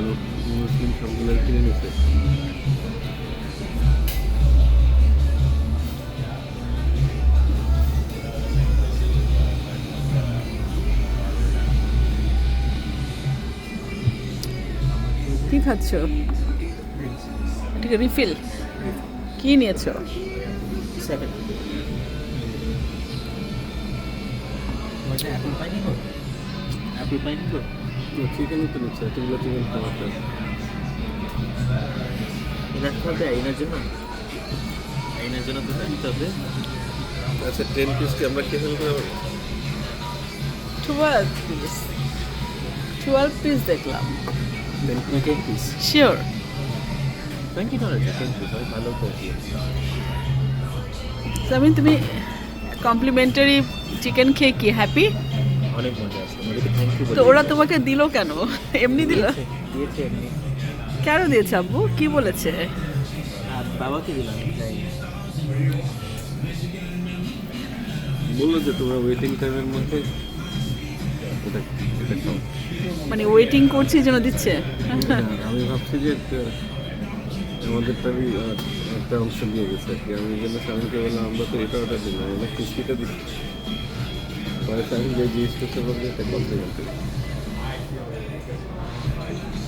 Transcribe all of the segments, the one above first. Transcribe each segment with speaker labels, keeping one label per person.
Speaker 1: মুসলিম সবগুলো কিনে নিছে
Speaker 2: কি খাচ্ছ? ঠিক রিফিল কি নিয়েছো?
Speaker 3: সেভেন অ্যাপল পাই নিব? অ্যাপল পাই নিব
Speaker 1: চিকেনই তো নিচ্ছে এতগুলো চিকেন খাওয়াতে
Speaker 3: এনার খাবে আইনার জন্য? আইনার জন্য তো নিতে হবে
Speaker 1: আচ্ছা টেন পিস কি আমরা খেয়ে ফেলতে পারব
Speaker 2: টুয়েলভ পিস টুয়েলভ পিস দেখলাম।
Speaker 3: Ten piece
Speaker 2: sure
Speaker 3: twenty dollar ten piece হয় ভালো কোয়ালিটি
Speaker 2: তুমি কমপ্লিমেন্টারি চিকেন খেয়ে কি হ্যাপি
Speaker 3: অনেক মজা আছে। ওদেরকে থ্যাংক ইউ
Speaker 2: তো ওরা তোমাকে দিল কেন? এমনি দিল?
Speaker 3: দিয়েছে এমনি।
Speaker 2: কেন দিয়েছে আব্বু? কি বলেছে?
Speaker 3: আর বাবাকে দিলাম
Speaker 1: বলল যে তোমরা ওয়েটিং টাইমের মধ্যে
Speaker 2: মানে ওয়েটিং করছি জন্য দিচ্ছে।
Speaker 1: হ্যাঁ, আমি ভাবছি যে আমাদেরটারই আহ, একটা অংশ দিয়ে গেছে আর কি। আমি জন্য স্বামীকে বললাম আমরা তো এটা অর্ডার দিলাম আমরা কিস্তিটা দিচ্ছি।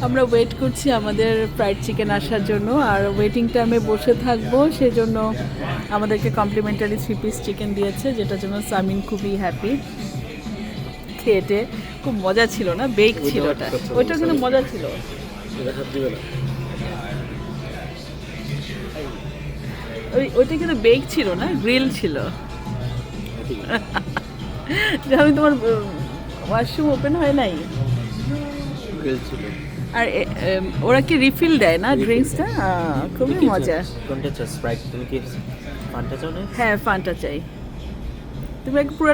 Speaker 2: আমরা ওয়েট করছি আমাদের ফ্রাইড চিকেন আসার জন্য আর ওয়েটিং টাইমে বসে থাকব সেজন্য আমাদেরকে কমপ্লিমেন্টারি থ্রি পিস চিকেন দিয়েছে যেটার জন্য সামিন খুবই হ্যাপি খেটে খুব মজা ছিল না? বেক ছিল ওটা। ওইটা কিন্তু মজা ছিল। ওই ওইটা কিন্তু বেক ছিল না? গ্রিল ছিল। যে আমি তোমার ওয়াশরুম ওপেন হয় নাই? আর ওরা কি রিফিল দেয় না ড্রিঙ্কসটা খুবই মজা।
Speaker 3: কোনটা চাও স্প্রাইট তুমি কি ফান্টা চাও না?
Speaker 2: হ্যাঁ ফান্টা চাই। তুমি একটু পুরো